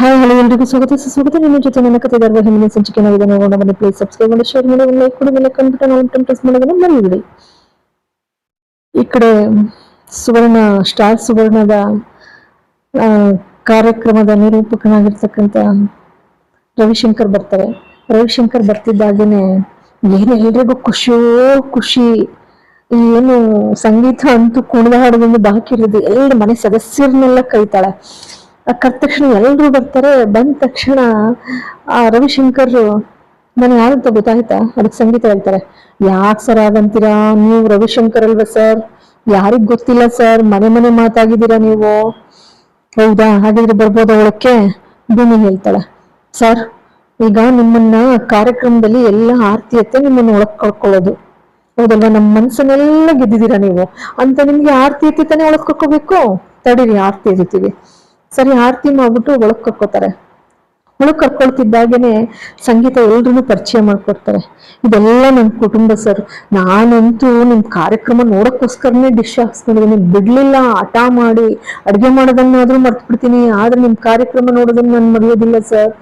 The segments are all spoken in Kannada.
ಹಾಯ್, ಹಲೋ ಎಲ್ರಿಗೂ ಸ್ವಾಗತ. ಸುಸ್ವಾಗತ ನಿಮ್ಮ ಜೊತೆ ನನ್ನ ಕತೆ ದರ್ವ ಹಿಂದಿನ ಸಂಚಿಕೆ ನಾವು ಇದನ್ನು ನೋಡೋಣ. ಬನ್ನಿ ಪ್ಲೀಸ್ ಸಬ್ಸ್ಕ್ರೈಬ್ ಮಾಡಿ ಶೇರ್ ಮಾಡಿ ಲೈಕ್ ಕೊಡಿ ಮೇಲೆ ಕಂಡುಬಿಟ್ಟು ನಾವು ಟೈಮ್ ಪ್ರೆಸ್ ಮಾಡೋದನ್ನ ಮರಿಬೇಡಿ ಈ ಕಡೆ, ಸುವರ್ಣ ಸ್ಟಾರ್ ಸುವರ್ಣದ ಕಾರ್ಯಕ್ರಮದ ನಿರೂಪಕನಾಗಿರ್ತಕ್ಕಂಥ ರವಿಶಂಕರ್ ಬರ್ತಾರೆ. ರವಿಶಂಕರ್ ಬರ್ತಿದ್ದಾಗೇನೆ ಏನು ಎಲ್ರಿಗೂ ಖುಷಿಯೋ, ಖುಷಿ, ಏನು ಸಂಗೀತ ಅಂತೂ ಕುಣಿದ ಹಾಡೋದೊಂದು ಬಾಕಿ ಇರೋದು. ಎಲ್ಲ ಮನೆ ಸದಸ್ಯರನ್ನೆಲ್ಲ ಕರೀತಾಳೆ. ಆ ಕರೆದ ತಕ್ಷಣ ಎಲ್ಲರೂ ಬರ್ತಾರೆ. ಬಂದ ತಕ್ಷಣ ಆ ರವಿಶಂಕರ್ ನಾನು ಯಾರಂತ ಗೊತ್ತಾಯ್ತಾ? ಅದಕ್ಕೆ ಸಂಗೀತ ಹೇಳ್ತಾರೆ. ಯಾಕೆ ಸರ್ ಆಗಂತೀರಾ ನೀವು ರವಿಶಂಕರ್ ಅಲ್ವಾ ಸರ್ ಯಾರಿಗ್ ಗೊತ್ತಿಲ್ಲ ಸರ್ ಮನೆ ಮನೆ ಮಾತಾಗಿದ್ದೀರಾ ನೀವು? ಹೌದಾ? ಹಾಗಿದ್ರೆ ಬರ್ಬೋದು ಅವಳಕ್ಕೆ ಭೂಮಿ ಹೇಳ್ತಾಳೆ. ಸರ್ ಈಗ ನಿಮ್ಮನ್ನ ಕಾರ್ಯಕ್ರಮದಲ್ಲಿ ಎಲ್ಲ ಆರ್ತಿಯತ್ತೆ ನಿಮ್ಮನ್ನ ಒಳಗ್ ಕಳ್ಕೊಳ್ಳೋದು ಹೌದಲ್ವಾ ನಮ್ಮ ಮನ್ಸನ್ನೆಲ್ಲ ಗೆದ್ದಿದ್ದೀರಾ ನೀವು? ಅಂತ ನಿಮ್ಗೆ ಆರ್ತಿ ಎತ್ತಿ ತಾನೇ ಒಳಗ್ ಕರ್ಕೋಬೇಕು? ತಡೀರಿ, ಆರ್ತಿ ಎತ್ತೀವಿ ಸರಿ, ಆರತಿ ಮಾಡ್ಬಿಟ್ಟು ಒಳಗ್ ಕರ್ಕೋತಾರೆ. ಒಳಗ್ ಕರ್ಕೊಳ್ತಿದ್ದಾಗೇನೆ ಸಂಗೀತ ಎಲ್ರೂ ಪರಿಚಯ ಮಾಡ್ಕೊಡ್ತಾರೆ. ಇದೆಲ್ಲ ನಮ್ಮ ಕುಟುಂಬ ಸರ್. ನಾನಂತೂ ನಿಮ್ಮ ಕಾರ್ಯಕ್ರಮ ನೋಡಕ್ಕೋಸ್ಕರನೇ ಡಿಶ್ ಹಾಕ್ಸ್ಕೊಂಡಿದ್ದೀನಿ ಬಿಡ್ಲಿಲ್ಲ, ಹಠ ಮಾಡಿ ಅಡುಗೆ ಮಾಡೋದನ್ನಾದ್ರೂ ಮರ್ತು ಬಿಡ್ತೀನಿ ಆದ್ರೆ ನಿಮ್ಮ ಕಾರ್ಯಕ್ರಮ ನೋಡೋದನ್ನ ನಾನು ಮರೆಯೋದಿಲ್ಲ ಸರ್.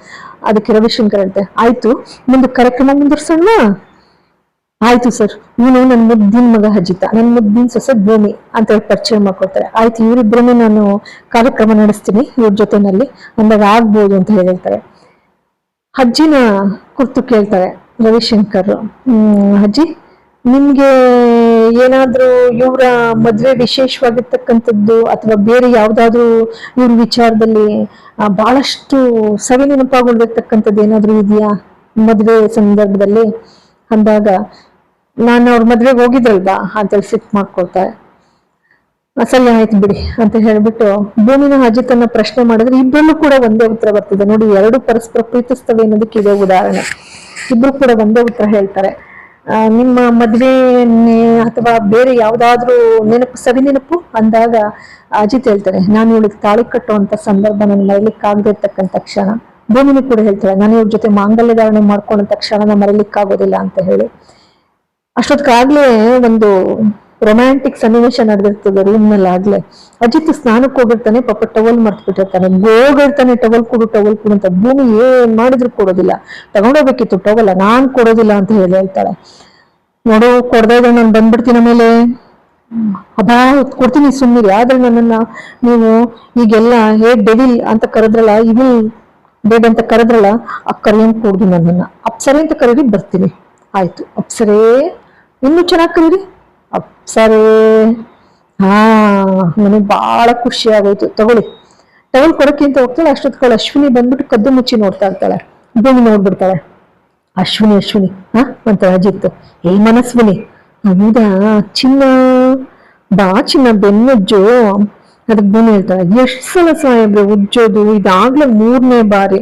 ಅದಕ್ಕೆ ರವಿಶಂಕರ್ ಅಂತೆ. ಆಯ್ತು ಮುಂದೆ ಕಾರ್ಯಕ್ರಮ ಮುಂದುವರ್ಸೋಣ ಆಯ್ತು ಸರ್. ಇವನು ನನ್ನ ಮುದ್ದಿನ ಮಗ ಹಜ್ಜಿತ ನನ್ನ ಮುದ್ದಿನ ಸೊಸೆ ಭೂಮಿ ಅಂತ ಹೇಳಿ ಪರಿಚಯ ಮಾಡ್ಕೊಳ್ತಾರೆ. ಆಯ್ತು ಇವರಿಬ್ಬರನ್ನೇ ನಾನು ಕಾರ್ಯಕ್ರಮ ನಡೆಸ್ತೀನಿ. ಇವ್ರ ಜೊತೆನಲ್ಲಿ ಅಂದಾಗ ಆಗ್ಬೋದು ಅಂತ ಹೇಳಿರ್ತಾರೆ ಅಜ್ಜಿನ ಕುರ್ತು ಕೇಳ್ತಾರೆ ರವಿಶಂಕರ್. ಹ್ಮ್, ಅಜ್ಜಿ, ನಿಮ್ಗೆ ಏನಾದ್ರೂ ಇವರ ಮದ್ವೆ ವಿಶೇಷವಾಗಿರ್ತಕ್ಕಂಥದ್ದು ಅಥವಾ ಬೇರೆ ಯಾವ್ದಾದ್ರು ಇವ್ರ ವಿಚಾರದಲ್ಲಿ ಬಹಳಷ್ಟು ಸವಿ ನೆನಪಾಗಿರ್ತಕ್ಕಂಥದ್ದು ಏನಾದ್ರೂ ಇದೆಯಾ ಮದ್ವೆ ಸಂದರ್ಭದಲ್ಲಿ? ಅಂದಾಗ ನಾನು ಅವ್ರ ಮದ್ವೆಗೆ ಹೋಗಿದ್ರಲ್ವಾ? ಅಂತೇಳಿ ಸಿಟ್ ಮಾಡ್ಕೊಳ್ತಾರೆ ಅಸಲ್ಯ ಆಯ್ತು ಬಿಡಿ ಅಂತ ಹೇಳ್ಬಿಟ್ಟು ಭೂಮಿನ ಅಜಿತನ್ನ ಪ್ರಶ್ನೆ ಮಾಡಿದ್ರೆ ಇಬ್ಬರು ಕೂಡ ಒಂದೇ ಉತ್ತರ ಬರ್ತಿದೆ. ನೋಡಿ, ಎರಡು ಪರಸ್ಪರ ಪ್ರೀತಿಸ್ತವೆ ಅನ್ನೋದಕ್ಕೆ ಇದೇ ಉದಾಹರಣೆ. ಇಬ್ರು ಕೂಡ ಒಂದೇ ಉತ್ತರ ಹೇಳ್ತಾರೆ. ನಿಮ್ಮ ಮದ್ವೆ ಅಥವಾ ಬೇರೆ ಯಾವ್ದಾದ್ರೂ ನೆನಪು, ಸವಿ ನೆನಪು? ಅಂದಾಗ ಅಜಿತ್ ಹೇಳ್ತಾರೆ, ನಾನು ಇವಳಿಗೆ ತಾಳಿ ಕಟ್ಟುವಂತ ಸಂದರ್ಭ ನನ್ನ ಮರೀಲಿಕ್ಕಾಗದೇ ಇರ್ತಕ್ಕಂಥ ಕ್ಷಣ. ಭೂಮಿನೂ ಕೂಡ ಹೇಳ್ತಾಳೆ, ನಾನು ಇವ್ರ ಜೊತೆ ಮಾಂಗಲ್ಯ ಧಾರಣೆ ಮಾಡ್ಕೊಂಡಂತ ಕ್ಷಣನ ಮರಿಲಿಕ್ಕಾಗೋದಿಲ್ಲ ಅಂತ ಹೇಳಿ. ಅಷ್ಟೊತ್ತಿಗಾಗ್ಲೇ ಒಂದು ರೊಮ್ಯಾಂಟಿಕ್ ಸನ್ನಿವೇಶ ನಡೆದಿರ್ತದೆ ರೂಮ್ನಲ್ಲಿ ಆಗ್ಲೇ ಅಜಿತ್ ಸ್ನಾನಕ್ಕೆ ಹೋಗಿರ್ತಾನೆ, ಪಾಪ ಟವಲ್ ಮರ್ತ್ ಬಿಟ್ಟಿರ್ತಾನೆ ಗೋಗಿರ್ತಾನೆ ಟವಲ್ ಕೊಡು ಟವಲ್ ಕೊಡು ಅಂತ. ಭೂಮಿ ಏನ್ ಮಾಡಿದ್ರು ಕೊಡೋದಿಲ್ಲ. ತಗೊಂಡೋಗ್ಬೇಕಿತ್ತು ಟವಲ್ ನಾನ್ ಕೊಡೋದಿಲ್ಲ ಅಂತ ಹೇಳಿ ಹೇಳ್ತಾಳೆ. ನೋಡು, ಕೊಡದೇ ನಾನು ಬಂದ್ಬಿಡ್ತೀನಿ ಆಮೇಲೆ. ಅಬ್ಬಾ, ಕೊಡ್ತೀನಿ ಸುಮ್ಮನೆ ಆದ್ರೆ ನನ್ನನ್ನ ನೀವು ಈಗೆಲ್ಲ, ಹೇ ಡೆವಿಲ್ ಅಂತ ಕರೆದ್ರಲ್ಲ ಇವಿಲ್ ಡೆಡ್ ಅಂತ ಕರೆದ್ರಲ್ಲ, ಆ ಕರೆಯನ್ ಕೊಡ್ದು ನನ್ನನ್ನ. ಅಪ್ಸರೆ ಅಂತ ಕರೀರಿ ಬರ್ತೀನಿ. ಆಯ್ತು. ಅಪ್ಸರೇ ಇನ್ನೂ ಚೆನ್ನಾಗಿ ಕರೀರಿ ಅಪ್ಸರೇ ಹಾ, ನನಗೆ ಬಹಳ ಖುಷಿ ಆಗೋಯ್ತು. ತಗೊಳ್ಳಿ. ಟವಲ್ ಕೊಡಕ್ಕೆ ಅಂತ ಹೋಗ್ತಾಳೆ ಅಷ್ಟೊತ್ಕೊಳ್ಳಿ ಅಶ್ವಿನಿ ಬಂದ್ಬಿಟ್ಟು ಕದ್ದು ಮುಚ್ಚಿ ನೋಡ್ತಾ ಇರ್ತಾಳೆ. ಭೂಮಿ ನೋಡ್ಬಿಡ್ತಾಳೆ. ಅಶ್ವಿನಿ ಅಶ್ವಿನಿ. ಹಾ ಅಂತ ಅಜಿತ್ ಏ ಮನಸ್ವಿನಿ. ಹೌದಾ? ಚಿನ್ನ. ಬಾ, ಚಿನ್ನ ಬೆನ್ನುಜ್ಜು ಅದಕ್ಕೆ ಭೂಮಿ ಹೇಳ್ತಾಳೆ. ಎಷ್ಟು ಸಲ ಸಾಹೇಬ್ರೆ, ಉಜ್ಜೋದು, ಇದಾಗ್ಲೇ ಮೂರನೇ ಬಾರಿ.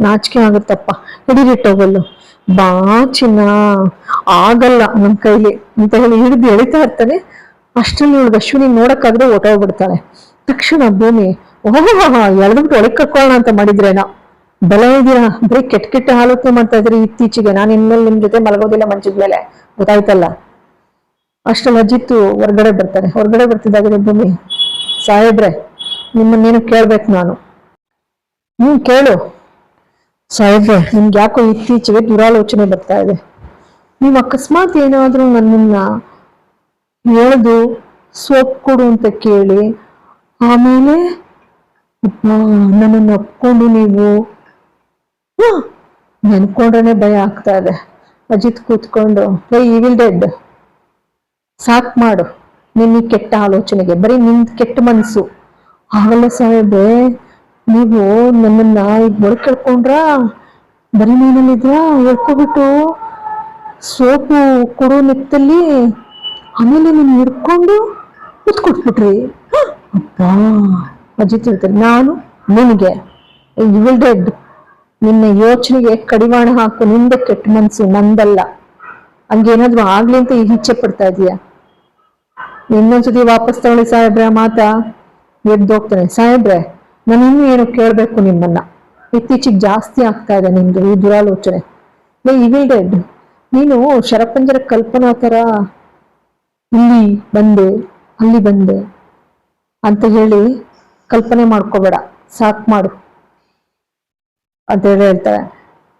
ನಾಚಿಕೆ ಆಗುತ್ತಪ್ಪ. ಹಿಡೀರಿ ಬಾ, ಚಿನ್ನ. ಆಗಲ್ಲ ನಮ್ಮ ಕೈಲಿ ಅಂತ ಹೇಳಿ ಹಿಡಿದು ಎಳಿತಾ ಇರ್ತಾನೆ. ಅಷ್ಟರಲ್ಲಿ ಇವಳಿಗೆ ಅಶ್ವಿನಿ ನೋಡಕ್ಕಾಗದೆ ಓಟೋಗ್ಬಿಡ್ತಾಳೆ. ತಕ್ಷಣ ಭೂಮಿ, ಓಹೋ ಎಳೆದ್ಬಿಟ್ಟು ಒಳಗೆ ಕರ್ಕೊಳ್ಳೋಣ ಅಂತ ಮಾಡಿದ್ರೇನ. ಬಲ ಇದೀರಾ ಬರೀ ಕೆಟ್ಟ ಕೆಟ್ಟ ಆಲೋಚನೆ ಮಾಡ್ತಾ ಇದ್ರಿ ಇತ್ತೀಚೆಗೆ. ನಾನು ಇನ್ಮೇಲೆ ನಿಮ್ ಜೊತೆ ಮಲಗೋದಿಲ್ಲ ಮಂಚದ ಮೇಲೆ. ಗೊತ್ತಾಯ್ತಲ್ಲ? ಅಷ್ಟರಲ್ಲಿ ಅಜಿತ್ತು ಹೊರಗಡೆ ಬರ್ತಾರೆ ಹೊರಗಡೆ ಬರ್ತಿದ್ದಾಗ ಭೂಮಿ, ಸಾಹೇಬ್ರೆ, ನಿಮ್ಮನ್ನೇನು ಕೇಳ್ಬೇಕು ನಾನು. ಹ್ಮ್, ಕೇಳು. ಸಾಹೇಬ್ರೆ, ನಿಮ್ಗೆ ಯಾಕೋ ಇತ್ತೀಚೆಗೆ ದುರಾಲೋಚನೆ ಬರ್ತಾ ಇದೆ. ನೀವು ಅಕಸ್ಮಾತ್ ಏನಾದರೂ ನನ್ನನ್ನ ಎಳೆದು ಸೋಪ್ ಕೊಡು ಅಂತ ಕೇಳಿ, ಆಮೇಲೆ ನನ್ನನ್ನು ಒಪ್ಕೊಂಡು ನೀವು ನೆನ್ಕೊಂಡ್ರೆ ಭಯ ಆಗ್ತಾ ಇದೆ. ಅಜಿತ್ ಕೂತ್ಕೊಂಡು ಏ ವಿಲ್ ಡೆಡ್ ಸಾಕ್ ಮಾಡು. ನಿನ್ನ ಈ ಕೆಟ್ಟ ಆಲೋಚನೆಗೆ. ಬರೀ ನಿನ್ ಕೆಟ್ಟ ಮನಸ್ಸು ಆಗಲ್ಲ ಸಾಹೇಬೆ ನೀವು ನನ್ನನ್ನ ಈಗ ಒಳಗ್ ಕೇಳ್ಕೊಂಡ್ರ ಬರೀ ನೀನಲ್ಲಿದ್ರ? ಹೇಳ್ಕೊಬಿಟ್ಟು ಸೋಪು ಕೊಡೋ ನೆತ್ತಲ್ಲಿ ಆಮೇಲೆ ನೀನು ಹಿಡ್ಕೊಂಡು ಕುತ್ಕೊಟ್ಬಿಟ್ರಿ. ಅಪ್ಪ ಅಜ್ಜಿ ತಿಳ್ತಾರೆ, ನಾನು ನಿನಗೆ ವಿಲ್ ಡೆಡ್ ನಿನ್ನ ಯೋಚನೆಗೆ ಕಡಿವಾಣ ಹಾಕು ನಿಂದ ಕೆಟ್ಟ ಮನಸ್ಸು ನಂದಲ್ಲ. ಹಂಗೇನಾದ್ರೂ ಆಗ್ಲಿ ಅಂತ ಈಗ ಇಚ್ಛೆ ಪಡ್ತಾ ಇದೀಯ? ಇನ್ನೊಂದ್ಸತಿ ವಾಪಸ್ ತಗೊಳ್ಳಿ ಸಾಹೇಬ್ರೆ ಮಾತ. ಎದ್ದೋಗ್ತಾನೆ ಸಾಹೇಬ್ರೆ, ನಾನು ಇನ್ನೂ ಏನು ಕೇಳ್ಬೇಕು ನಿಮ್ಮನ್ನ. ಇತ್ತೀಚೆಗೆ ಜಾಸ್ತಿ ಆಗ್ತಾ ಇದೆ ನಿಮ್ದು ಈ ದುರಾಲೋಚನೆ. ವಿಲ್ ಡೆಡ್ ನೀನು ಶರಪಂಜರ ಕಲ್ಪನಾ ಥರ ಇಲ್ಲಿ ಬಂದೆ, ಅಲ್ಲಿ ಬಂದೆ ಅಂತ ಹೇಳಿ ಕಲ್ಪನೆ ಮಾಡ್ಕೋಬೇಡ, ಸಾಕ್ ಮಾಡು ಅಂತ ಹೇಳಿ ಹೇಳ್ತಾರೆ.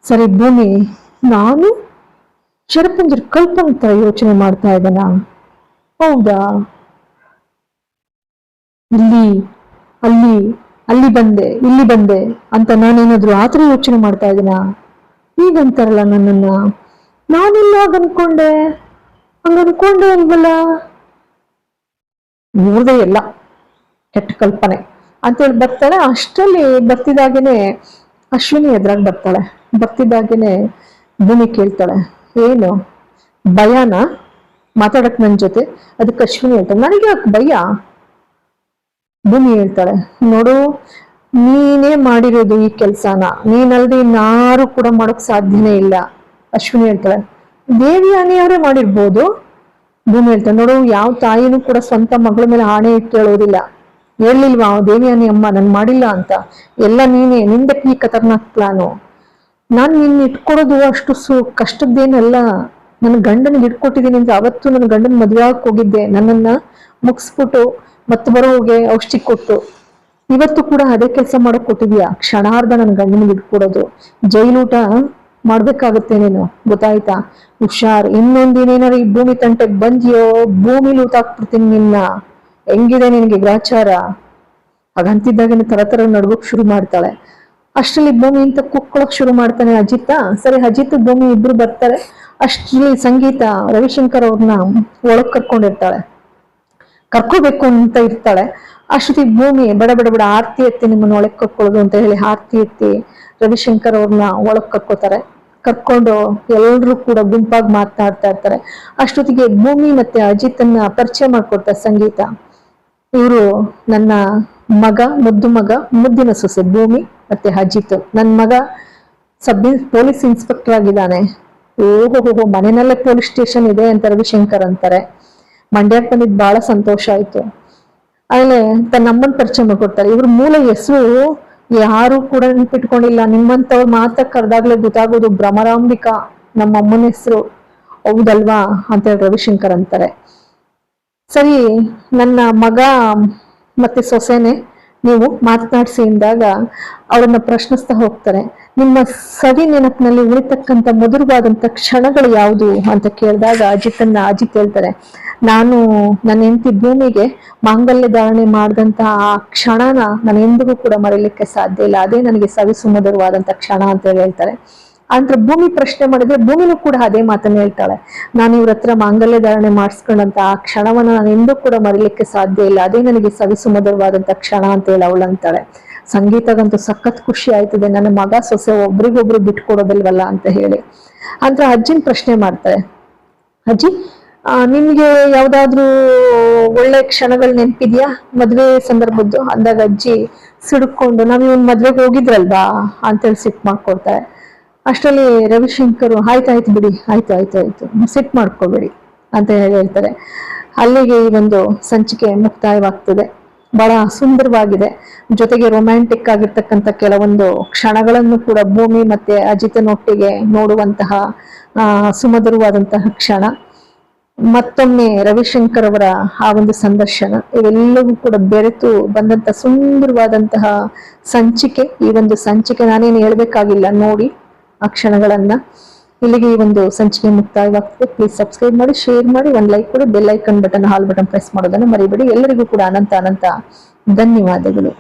ಸರಿ, ಭೂಮಿ, ನಾನು ಶರಪಂಜರ ಕಲ್ಪನೆ ತರ ಯೋಚನೆ ಮಾಡ್ತಾ ಇದ್ದಾನ? ಹೌದಾ? ಇಲ್ಲಿ, ಅಲ್ಲಿ ಅಲ್ಲಿ ಬಂದೆ, ಇಲ್ಲಿ ಬಂದೆ ಅಂತ ನಾನೇನಾದ್ರೂ ಆತರ ಯೋಚನೆ ಮಾಡ್ತಾ ಇದ್ದೀನ? ಈಗಂತಾರಲ್ಲ ನನ್ನನ್ನ. ನಾನಿಲ್ಲ ಅನ್ಕೊಂಡೆ. ಹಂಗ ಅನ್ಕೊಂಡೆ ಅಲ್ವಲ್ಲ ಇವ್ರದೇ ಎಲ್ಲ. ಕೆಟ್ಟ ಕಲ್ಪನೆ. ಅಂತೇಳಿ ಬರ್ತಾಳೆ. ಅಷ್ಟರಲ್ಲಿ ಬರ್ತಿದ್ದಾಗೇನೆ ಅಶ್ವಿನಿ ಎದುರಾಗಿ ಬರ್ತಾಳೆ. ಬರ್ತಿದ್ದಾಗೇನೆ ಭೂಮಿ ಕೇಳ್ತಾಳೆ. ಏನು? ಭಯನ? ಮಾತಾಡಕ್ ನನ್ನ ಜೊತೆ? ಅದಕ್ಕೆ ಅಶ್ವಿನಿ ಹೇಳ್ತಾಳೆ. ನನಗೆ ಯಾಕೆ ಭಯ? ಭೂಮಿ ಹೇಳ್ತಾಳೆ. ನೋಡು, ನೀನೇ ಮಾಡಿರೋದು ಈ ಕೆಲಸನ. ನೀನಲ್ದೆ ಇನ್ನಾರು ಕೂಡ ಮಾಡಕ್ ಸಾಧ್ಯನೇ ಇಲ್ಲ. ಅಶ್ವಿನಿ ಹೇಳ್ತಾಳೆ, ದೇವಿಯಾನಿ ಅವರೇ ಮಾಡಿರ್ಬೋದು. ಭೂಮಿ ಹೇಳ್ತಾಳೆ, ನೋಡು, ಯಾವ ತಾಯಿನೂ ಕೂಡ ಸ್ವಂತ ಮಗಳ ಮೇಲೆ ಆಣೆ ಇಟ್ಟು ಹೇಳೋದಿಲ್ಲ. ಹೇಳಿಲ್ವಾ ದೇವಿಯಾನಿ ಅಮ್ಮ, ನನ್ ಮಾಡಿಲ್ಲ ಅಂತ. ಎಲ್ಲ ನೀನೇ ನಿಂದಕ್ಕೆ ಈ ಖತರ್ನಾಕ್ ಪ್ಲಾನು. ನಾನ್ ನಿನ್ನ ಇಟ್ಕೊಡೋದು ಅಷ್ಟು ಸು, ಕಷ್ಟದ್ದೇನಲ್ಲ. ನನ್ನ ಗಂಡನಿಗೆ ಇಟ್ಕೊಟ್ಟಿದ್ದೀನಿ ಅಂತ ಅವತ್ತು ನನ್ನ ಗಂಡನ ಮದುವೆ ಆಗಕ್ಕೆ ಹೋಗಿದ್ದೆ. ನನ್ನನ್ನ ಮುಗಿಸ್ಬಿಟ್ಟು ಮತ್ತೆ ಬರೋಗೆ ಔಷಧಿ ಕೊಟ್ಟು. ಇವತ್ತು ಕೂಡ ಅದೇ ಕೆಲಸ ಮಾಡಕ್ ಕೊಟ್ಟಿದ್ಯಾ? ಕ್ಷಣಾರ್ಧ ನನ್ನ ಗಂಡನಿಗೆ ಇಟ್ಕೊಡೋದು ಜೈಲೂಟ ಮಾಡ್ಬೇಕಾಗತ್ತೆ ನೀನು. ಗೊತ್ತಾಯ್ತಾ? ಹುಷಾರ್. ಇನ್ನೊಂದಿನೇನಾರು ಈ ಭೂಮಿ ತಂಟೆಗೆ ಬಂದಿಯೋ, ಭೂಮಿ ಲೂತಾಕ್ಬಿಡ್ತೀನಿ ನಿನ್ನ. ಹೆಂಗಿದೆ ನಿನಗೆ ಗ್ರಾಚಾರ? ಹಾಗಂತಿದ್ದಾಗೇನೆ ತರ ತರ ನಡ್ಗೋಕ್ ಶುರು ಮಾಡ್ತಾಳೆ. ಅಷ್ಟರಲ್ಲಿ ಭೂಮಿ ಅಂತ ಕುಕ್ಕೊಳಕ್ ಶುರು ಮಾಡ್ತಾನೆ ಅಜಿತ. ಸರಿ, ಅಜಿತ್, ಭೂಮಿ ಇಬ್ರು ಬರ್ತಾರೆ. ಅಷ್ಟರಲ್ಲಿ ಸಂಗೀತ, ರವಿಶಂಕರ್ ಅವ್ರನ್ನ ಒಳಗ್ ಕರ್ಕೊಂಡಿರ್ತಾಳೆ. ಕರ್ಕೋಬೇಕು ಅಂತ ಇರ್ತಾಳೆ. ಅಷ್ಟೊತ್ತಿಗೆ ಭೂಮಿ ಬಡ ಬಡ ಬಡ ಆರ್ತಿ ಎತ್ತಿ ನಿಮ್ಮನ್ನ ಒಳಗ್ ಕರ್ಕೊಳ್ಳೋದು ಅಂತ ಹೇಳಿ ಆರ್ತಿ ಎತ್ತಿ ರವಿಶಂಕರ್ ಅವ್ರನ್ನ ಒಳಗ್ ಕರ್ಕೋತಾರೆ. ಕರ್ಕೊಂಡು ಎಲ್ಲರೂ ಕೂಡ ಗುಂಪಾಗಿ ಮಾತನಾಡ್ತಾ ಇರ್ತಾರೆ. ಅಷ್ಟೊತ್ತಿಗೆ ಭೂಮಿ ಮತ್ತೆ ಅಜಿತನ್ನ ಪರಿಚಯ ಮಾಡ್ಕೊಡ್ತಾರೆ ಸಂಗೀತ. ಇವರು ನನ್ನ ಮಗ, ಮುದ್ದು ಮಗ, ಮುದ್ದಿನ ಸೊಸೆ ಭೂಮಿ ಮತ್ತೆ ಅಜಿತ್. ನನ್ನ ಮಗ ಸಬ್ ಪೊಲೀಸ್ ಇನ್ಸ್ಪೆಕ್ಟರ್ ಆಗಿದ್ದಾನೆ. ಓಹೋ ಹೋಗೋ, ಮನೆಯಲ್ಲೇ ಪೊಲೀಸ್ ಸ್ಟೇಷನ್ ಇದೆ ಅಂತ ರವಿಶಂಕರ್ ಅಂತಾರೆ. ಮಂಡ್ಯಕ್ಕೆ ಬಂದಿದ್ದು ಬಹಳ ಸಂತೋಷ ಆಯ್ತು. ಆಮೇಲೆ ತನ್ನ ಅಮ್ಮನ ಪರಿಚಯ ಮಾಡ್ಕೊಡ್ತಾರೆ. ಇವ್ರ ಮೂಲ ಹೆಸರು ಯಾರು ಕೂಡ ನೆನ್ಪಿಟ್ಕೊಂಡಿಲ್ಲ. ನಿಮ್ಮಂತವ್ರ ಮಾತ್ರ ಕರೆದಾಗ್ಲೇ ಗೊತ್ತಾಗೋದು ಭ್ರಮರಾಂಬಿಕ ನಮ್ಮ ಅಮ್ಮನ ಹೆಸರು. ಹೌದಲ್ವಾ? ಅಂತ ಹೇಳಿ ರವಿಶಂಕರ್ ಅಂತಾರೆ. ಸರಿ, ನನ್ನ ಮಗ ಮತ್ತೆ ಸೊಸೆನೆ ನೀವು ಮಾತನಾಡಿಸಿ ಎಂದಾಗ ಅವರನ್ನ ಪ್ರಶ್ನಿಸ್ತಾ ಹೋಗ್ತಾರೆ. ನಿಮ್ಮ ಸವಿ ನೆನಪಿನಲ್ಲಿ ಉಳಿತಕ್ಕಂಥ ಮಧುರವಾದಂಥ ಕ್ಷಣಗಳು ಯಾವುದು ಅಂತ ಕೇಳಿದಾಗ ಅಜಿತನ್ನ ಅಜಿತ್ ಹೇಳ್ತಾರೆ, ನಾನು ನನ್ನ ಹೆಂಡತಿ ಭೂಮಿಗೆ ಮಾಂಗಲ್ಯ ಧಾರಣೆ ಮಾಡಿದಂತಹ ಆ ಕ್ಷಣನ ನಾನು ಎಂದಿಗೂ ಕೂಡ ಮರೀಲಿಕ್ಕೆ ಸಾಧ್ಯ ಇಲ್ಲ. ಅದೇ ನನಗೆ ಸವಿ ಸುಮಧುರವಾದಂತ ಕ್ಷಣ ಅಂತ ಹೇಳಿ ಹೇಳ್ತಾರೆ. ಅಂದ್ರೆ ಭೂಮಿ ಪ್ರಶ್ನೆ ಮಾಡಿದ್ರೆ ಭೂಮಿನೂ ಕೂಡ ಅದೇ ಮಾತನ್ನ ಹೇಳ್ತಾಳೆ. ನಾನು ಇವ್ರ ಹತ್ರ ಮಾಂಗಲ್ಯ ಧಾರಣೆ ಮಾಡಿಸ್ಕೊಂಡಂತ ಆ ಕ್ಷಣವನ್ನ ನಾನು ಎಂದೂ ಕೂಡ ಮರಿಲಿಕ್ಕೆ ಸಾಧ್ಯ ಇಲ್ಲ. ಅದೇ ನನಗೆ ಸವಿ ಸುಮಧುರವಾದಂತ ಕ್ಷಣ ಅಂತ ಹೇಳಿ ಅವಳು ಅಂತಾಳೆ. ಸಂಗೀತಗಂತೂ ಸಖತ್ ಖುಷಿ ಆಯ್ತದೆ. ನನ್ನ ಮಗ ಸೊಸೆ ಒಬ್ರಿಗೊಬ್ರು ಬಿಟ್ಕೊಡೋದಿಲ್ವಲ್ಲ ಅಂತ ಹೇಳಿ. ಅಂದ್ರೆ ಅಜ್ಜಿನ ಪ್ರಶ್ನೆ ಮಾಡ್ತಾರೆ. ಅಜ್ಜಿ ನಿಮ್ಗೆ ಯಾವ್ದಾದ್ರು ಒಳ್ಳೆ ಕ್ಷಣಗಳು ನೆನ್ಪಿದ್ಯಾ? ಮದ್ವೆ ಸಂದರ್ಭದ್ದು? ಅಂದಾಗ ಅಜ್ಜಿ, ಸಿಡ್ಕೊಂಡು, ನಾವ್ ಇವನ್ ಮದ್ವೆಗೆ ಹೋಗಿದ್ರಲ್ವಾ? ಅಂತೇಳಿ ಸಿಟ್ ಮಾಡ್ಕೊಡ್ತಾರೆ. ಅಷ್ಟರಲ್ಲಿ ರವಿಶಂಕರ್ ಆಯ್ತಾಯ್ತು ಬಿಡಿ, ಆಯ್ತು ಆಯ್ತು ಆಯ್ತು ಸಿಟ್ ಮಾಡ್ಕೋಬೇಡಿ ಅಂತ ಹೇಳಿ ಹೇಳ್ತಾರೆ. ಅಲ್ಲಿಗೆ ಈ ಒಂದು ಸಂಚಿಕೆ ಮುಕ್ತಾಯವಾಗ್ತದೆ. ಬಹಳ ಸುಂದರವಾಗಿದೆ. ಜೊತೆಗೆ ರೊಮ್ಯಾಂಟಿಕ್ ಆಗಿರ್ತಕ್ಕಂಥ ಕೆಲವೊಂದು ಕ್ಷಣಗಳನ್ನು ಕೂಡ ಭೂಮಿ ಮತ್ತೆ ಅಜಿತನೊಟ್ಟಿಗೆ ನೋಡುವಂತಹ ಸುಮಧುರವಾದಂತಹ ಕ್ಷಣ. ಮತ್ತೊಮ್ಮೆ ರವಿಶಂಕರ್ ಅವರ ಆ ಒಂದು ಸಂದರ್ಶನ. ಇವೆಲ್ಲವೂ ಕೂಡ ಬೆರೆತು ಬಂದಂತ ಸುಂದರವಾದಂತಹ ಸಂಚಿಕೆ. ಈ ಒಂದು ಸಂಚಿಕೆ ನಾನೇನು ಹೇಳ್ಬೇಕಾಗಿಲ್ಲ, ನೋಡಿ. ಆ ಕ್ಷಣಗಳನ್ನ ಇಲ್ಲಿಗೆ ಈ ಒಂದು ಸಂಚಿಕೆ ಮುಕ್ತಾಯವಾಗ್ತದೆ. ಪ್ಲೀಸ್ ಸಬ್ಸ್ಕ್ರೈಬ್ ಮಾಡಿ ಶೇರ್ ಮಾಡಿ, ಒಂದು ಲೈಕ್ ಕೊಡಿ ಬೆಲ್ ಐಕನ್ ಬಟನ್ ಹಾಲ್ ಬಟನ್ ಪ್ರೆಸ್ ಮಾಡೋದನ್ನ ಮರಿಬೇಡಿ. ಎಲ್ಲರಿಗೂ ಕೂಡ ಅನಂತ ಅನಂತ ಧನ್ಯವಾದಗಳು.